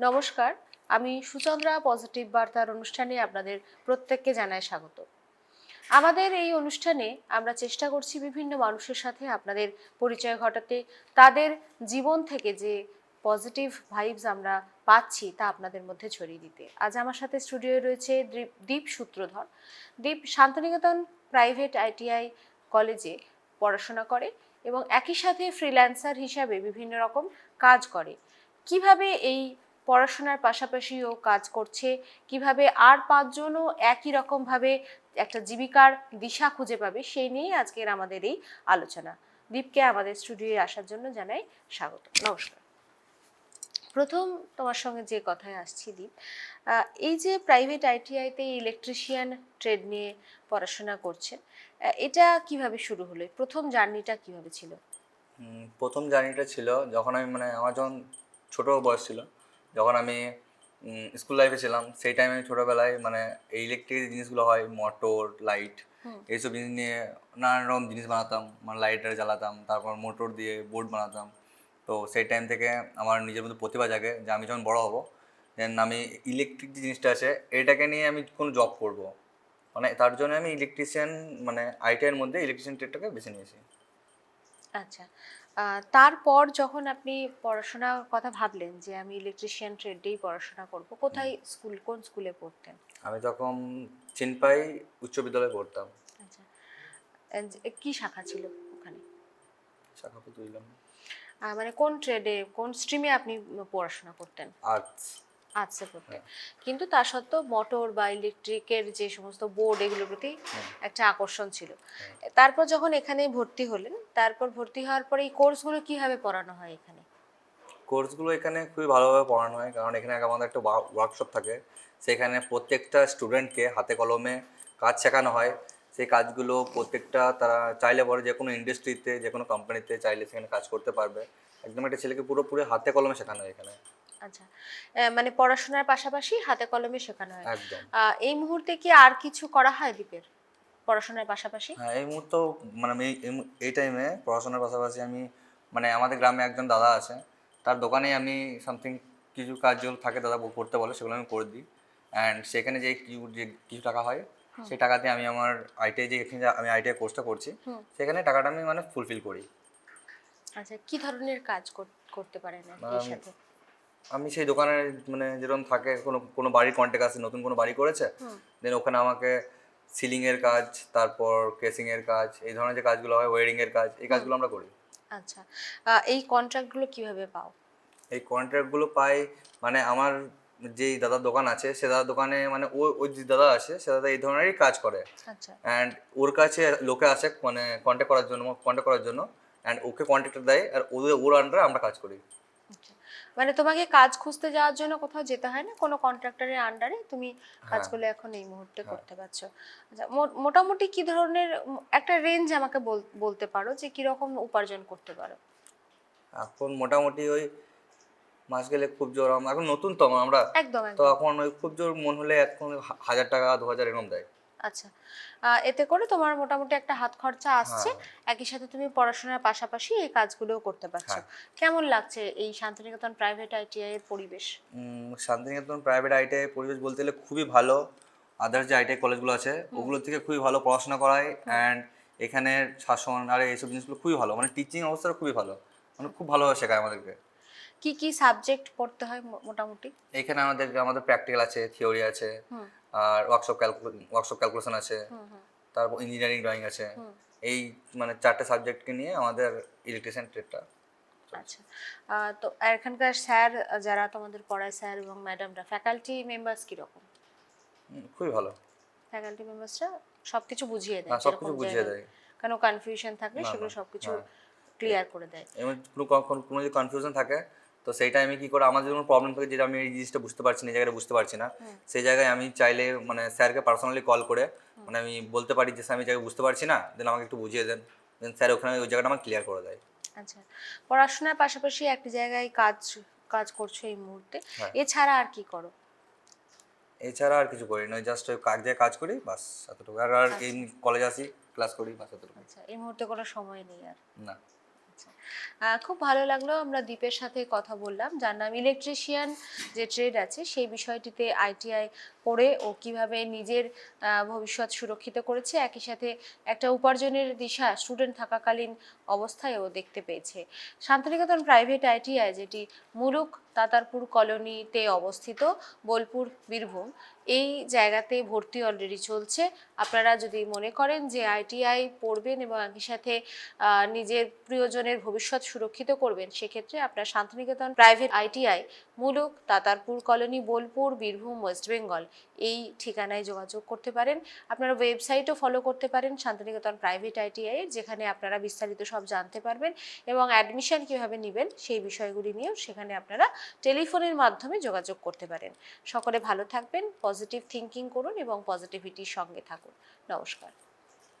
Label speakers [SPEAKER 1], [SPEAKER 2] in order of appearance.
[SPEAKER 1] নমস্কার, আমি সুচন্দ্রা, পজিটিভ বার্তার অনুষ্ঠানে আপনাদের প্রত্যেককে জানাই স্বাগত। আমাদের এই অনুষ্ঠানে আমরা চেষ্টা করছি বিভিন্ন মানুষের সাথে আপনাদের পরিচয় ঘটাতে, তাদের জীবন থেকে যে পজিটিভ ভাইবস আমরা পাচ্ছি তা আপনাদের মধ্যে ছড়িয়ে দিতে। আজ আমার সাথে স্টুডিওয়ে রয়েছে দীপ- দীপ সূত্রধর। দীপ শান্তিনিকেতন প্রাইভেট আইটিআই কলেজে পড়াশোনা করে এবং একই সাথে ফ্রিল্যান্সার হিসাবে বিভিন্ন রকম কাজ করে। কীভাবে এই পড়াশোনার পাশাপাশি ও কাজ করছে। কীভাবে আর পাঁচজনও একই রকমভাবে একটা জীবিকার দিশা খুঁজে পাবে সেই নিয়েই আজকের আমাদের এই আলোচনা। দীপকে আমাদের স্টুডিওয়ে আসার জন্য জানাই স্বাগত। নমস্কার। প্রথম তোমার সঙ্গে যে কথায় আসছি দীপ এই যে প্রাইভেট আইটিআইতে ইলেকট্রিশিয়ান ট্রেড নিয়ে পড়াশোনা করছেন এটা কীভাবে শুরু হলো? প্রথম জার্নিটা কীভাবে ছিল?
[SPEAKER 2] প্রথম জার্নিটা ছিল যখন আমি মানে আমার যখন ছোটো বয়স ছিল যখন আমি স্কুল লাইফে ছিলাম সেই টাইমে আমি ছোটোবেলায় মানে এই ইলেকট্রিক জিনিসগুলো হয় মোটর লাইট এইসব জিনিস নিয়ে নানান রকম জিনিস বানাতাম। মানে লাইটার জ্বালাতাম তারপর মোটর দিয়ে বোর্ড বানাতাম। তো সেই টাইম থেকে আমার নিজের মধ্যে প্রতিভা জাগে যে আমি যখন বড় হব দেন আমি ইলেকট্রিক যে জিনিসটা আছে এটাকে নিয়ে আমি কোনো জব করব। মানে তার জন্য আমি ইলেকট্রিশিয়ান মানে আইটিআইয়ের মধ্যে ইলেকট্রিশিয়ান ট্রেডটাকে বেছে নিয়েছি।
[SPEAKER 1] আচ্ছা। তারপর যখন আপনি পড়াশোনার কথা ভাবলেন যে আমি ইলেকট্রিশিয়ান ট্রেডেই পড়াশোনা করব কোথায় স্কুল কোন স্কুলে পড়তেন?
[SPEAKER 2] আমি তখন চিনপাই উচ্চ বিদ্যালয়ে পড়তাম।
[SPEAKER 1] আচ্ছা। কি শাখা ছিল ওখানে?
[SPEAKER 2] শাখা
[SPEAKER 1] তো মানে কোন ট্রেডে কোন স্ট্রিমে আপনি পড়াশোনা করতেন?
[SPEAKER 2] আর্টস
[SPEAKER 1] আর্টসে কিন্তু তা সত্ত্বেও মোটর বা ইলেকট্রিকের যে সমস্ত বোর্ড এগুলোর প্রতি একটা আকর্ষণ ছিল। তারপর যখন এখানে ভর্তি হলেন তারপর ভর্তি হওয়ার পরে এই কোর্সগুলো কীভাবে পড়ানো হয় এখানে?
[SPEAKER 2] কোর্সগুলো এখানে খুবই ভালোভাবে পড়ানো হয় কারণ এখানে আমাদের একটা ওয়ার্কশপ থাকে। সেখানে প্রত্যেকটা স্টুডেন্টকে হাতে কলমে কাজ শেখানো হয়। সেই কাজগুলো প্রত্যেকটা তারা চাইলে পরে যে কোনো ইন্ডাস্ট্রিতে যে কোনো কোম্পানিতে চাইলে সেখানে কাজ করতে পারবে। একদম একটা ছেলেকে পুরোপুরি হাতে কলমে শেখানো হয় এখানে।
[SPEAKER 1] আচ্ছা। মানে পড়াশোনার পাশাপাশি হাতে কলমে শেখানো হয়।
[SPEAKER 2] একদম।
[SPEAKER 1] এই মুহূর্তে কি আর কিছু করা হয় দীপের? পড়াশোনার পাশাপাশি?
[SPEAKER 2] হ্যাঁ এই মুহূর্তে মানে আমি এই- টাইমে পড়াশোনার পাশাপাশি আমি মানে আমাদের গ্রামে একজন দাদা আছে তার দোকানে আমি সামথিং কিছু কাজ যেগুলো থাকে দাদা করতে বলে সেগুলো আমি করে দিই। অ্যান্ড সেখানে যে কিছু টাকা হয় সেই টাকাতে আমি আমার আইটিআই যে এখানে আমি আইটিআই কোর্সটা করছি সেখানে টাকাটা আমি মানে ফুলফিল করি।
[SPEAKER 1] আচ্ছা কি ধরনের কাজ করতে পারেন এর সাথে?
[SPEAKER 2] আমি সেই দোকানে মানে যেরকম থাকে কোনো কোনো বাড়ির কন্ট্যাক্ট আছে নতুন কোনো বাড়ি করেছে দেন ওখানে আমাকে সিলিংয়ের কাজ তারপর কেসিংয়ের কাজ এই ধরনের যে কাজগুলো হয় ওয়ারিংয়ের কাজ এই কাজগুলো আমরা করি।
[SPEAKER 1] আচ্ছা এই কন্ট্রাক্টগুলো কীভাবে পাও?
[SPEAKER 2] এই কন্ট্রাক্টগুলো পাই মানে আমার যেই দাদার দোকান আছে সে দাদার দোকানে মানে ও ওই যে দাদা আছে সে দাদা এই ধরনেরই কাজ করে।
[SPEAKER 1] আচ্ছা।
[SPEAKER 2] অ্যান্ড ওর কাছে লোকে আসে মানে কন্ট্যাক্ট করার জন্য কন্ট্যাক্ট করার জন্য অ্যান্ড ওকে কন্ট্রাক্টর দেয় আর ওদের ওর আন্ডারে আমরা কাজ করি।
[SPEAKER 1] আচ্ছা। মানে তোমাকে কাজ খুঁজতে যাওয়ার জন্য কোথাও যেতে হয় না? কোনো কন্ট্রাক্টরের আন্ডারে তুমি কাজগুলো এখন এই মুহূর্তে করতে পারছ। আচ্ছা মোটামুটি কি ধরনের একটা রেঞ্জ আমাকে বল- বলতে পারো যে কি রকম উপার্জন করতে পারো?
[SPEAKER 2] এখন মোটামুটি ওই মাস গেলে খুব জোর এখন নতুন তো আমরা
[SPEAKER 1] একদম
[SPEAKER 2] তো এখন ওই খুব জোর মন হলে এখন হাজার টাকা দু হাজার এরকম দেয়।
[SPEAKER 1] আচ্ছা। এতে করে তোমার মোটামুটি একটা হাত খরচা আসছে।
[SPEAKER 2] হ্যাঁ।
[SPEAKER 1] একই সাথে তুমি পড়াশোনার পাশাপাশি এই কাজগুলোও করতে পারছ। কেমন লাগছে এই শান্তিনিকেতন প্রাইভেট আইটিআই এর পরিবেশ?
[SPEAKER 2] শান্তিনিকেতন প্রাইভেট আইটিআই পরিবেশ বলতে গেলে খুবই ভালো। আদার্স যে আইটিআই কলেজগুলো আছে ওগুলো থেকে খুবই ভালো পড়াশোনা করায় অ্যান্ড এখানের শাসন আর এইসব জিনিসগুলো খুবই ভালো। মানে টিচিং অবস্থাটা খুবই ভালো। মানে খুব ভালোভাবে শেখায় আমাদেরকে।
[SPEAKER 1] কি কি সাবজেক্ট পড়তে হয় মোটামুটি?
[SPEAKER 2] এখানে আমাদের আমাদের প্র্যাকটিক্যাল আছে থিওরি আছে আর ওয়ার্কশপ ক্যালকুলেশন ওয়ার্কশপ ক্যালকুলেশন আছে তারপর ইঞ্জিনিয়ারিং ড্রয়িং আছে। এই মানে চারটে সাবজেক্টকে নিয়ে আমাদের ইলেকট্রিশিয়ান ট্রেডটা
[SPEAKER 1] আচ্ছা। তো এখানকার স্যার যারা তোমাদের পড়ায় স্যার এবং ম্যাডামরা ফ্যাকাল্টি মেম্বার্স কীরকম?
[SPEAKER 2] খুবই ভালো।
[SPEAKER 1] ফ্যাকাল্টি মেম্বার্সরা সবকিছু বুঝিয়ে দেয়
[SPEAKER 2] হ্যাঁ সব কিছু বুঝিয়ে দেয়।
[SPEAKER 1] কোনো কনফিউশন থাকলে সেগুলো সবকিছু। ক্লিয়ার করে দেয়।
[SPEAKER 2] এবং কোনো কখন কোনো যদি কনফিউশন থাকে তো সেই টাইমে কি করে আমার যদি কোনো প্রবলেম থাকে যেটা আমি এই জিনিসটা বুঝতে পারছি না এই জায়গাটা বুঝতে পারছি না। সেই জায়গায় আমি চাইলে মানে স্যারকে পার্সোনালি কল করে মানে আমি বলতে পারি যে স্যার আমি জায়গায় বুঝতে পারছি না দেন আমাকে একটু বুঝিয়ে দেন। দেন স্যার ওখানে ওই জায়গাটা আমার ক্লিয়ার করে দেয়।
[SPEAKER 1] আচ্ছা পড়াশোনার পাশাপাশি একটি জায়গায় কাজ কাজ করছ এই মুহূর্তে।
[SPEAKER 2] হ্যাঁ।
[SPEAKER 1] এছাড়া আর কি করো?
[SPEAKER 2] এছাড়া আর কিছু করি না জাস্ট ওই কাজ দিয়ে কাজ করি বাস এতটুকু। আর আর এই কলেজ আসি ক্লাস করি বাস এতটুকু।
[SPEAKER 1] আচ্ছা এই মুহূর্তে কোনো সময় নেই আর?
[SPEAKER 2] না।
[SPEAKER 1] আচ্ছা খুব ভালো লাগল। আমরা দীপের সাথে কথা বললাম। যার নাম ইলেকট্রিশিয়ান যে ট্রেড আছে, সেই বিষয়টিতে আইটিআই পড়ে ও কীভাবে নিজের ভবিষ্যৎ সুরক্ষিত করেছে, একই সাথে একটা উপার্জনের দিশা স্টুডেন্ট থাকাকালীন অবস্থায় ও দেখতে পেয়েছে। শান্তিনিকেতন প্রাইভেট আইটিআই যেটি মুলুক তাতারপুর কলোনিতে অবস্থিত বোলপুর বীরভূম, এই জায়গাতে ভর্তি অলরেডি চলছে। আপনারা যদি মনে করেন যে আইটিআই পড়বেন এবং একই সাথে নিজের প্রিয়জনের ভবিষ্যৎ সুরক্ষিত করবেন, সেক্ষেত্রে আপনার Santiniketan private ITI Muluk, Tatarpur colony, Bolpur, Birbhum, West Bengal এই ঠিকানায় যোগাযোগ করতে পারেন। আপনারা ওয়েবসাইটও ফলো করতে পারেন শান্তিনিকেতন প্রাইভেট আইটিআই যেখানে আপনারা বিস্তারিত সব জানতে পারবেন এবং অ্যাডমিশন কীভাবে নেবেন সেই বিষয়গুলি নিয়েও সেখানে আপনারা টেলিফোনের মাধ্যমে যোগাযোগ করতে পারেন। সকলে ভালো থাকবেন পজিটিভ থিঙ্কিং করুন এবং পজিটিভিটির সঙ্গে থাকুন। নমস্কার।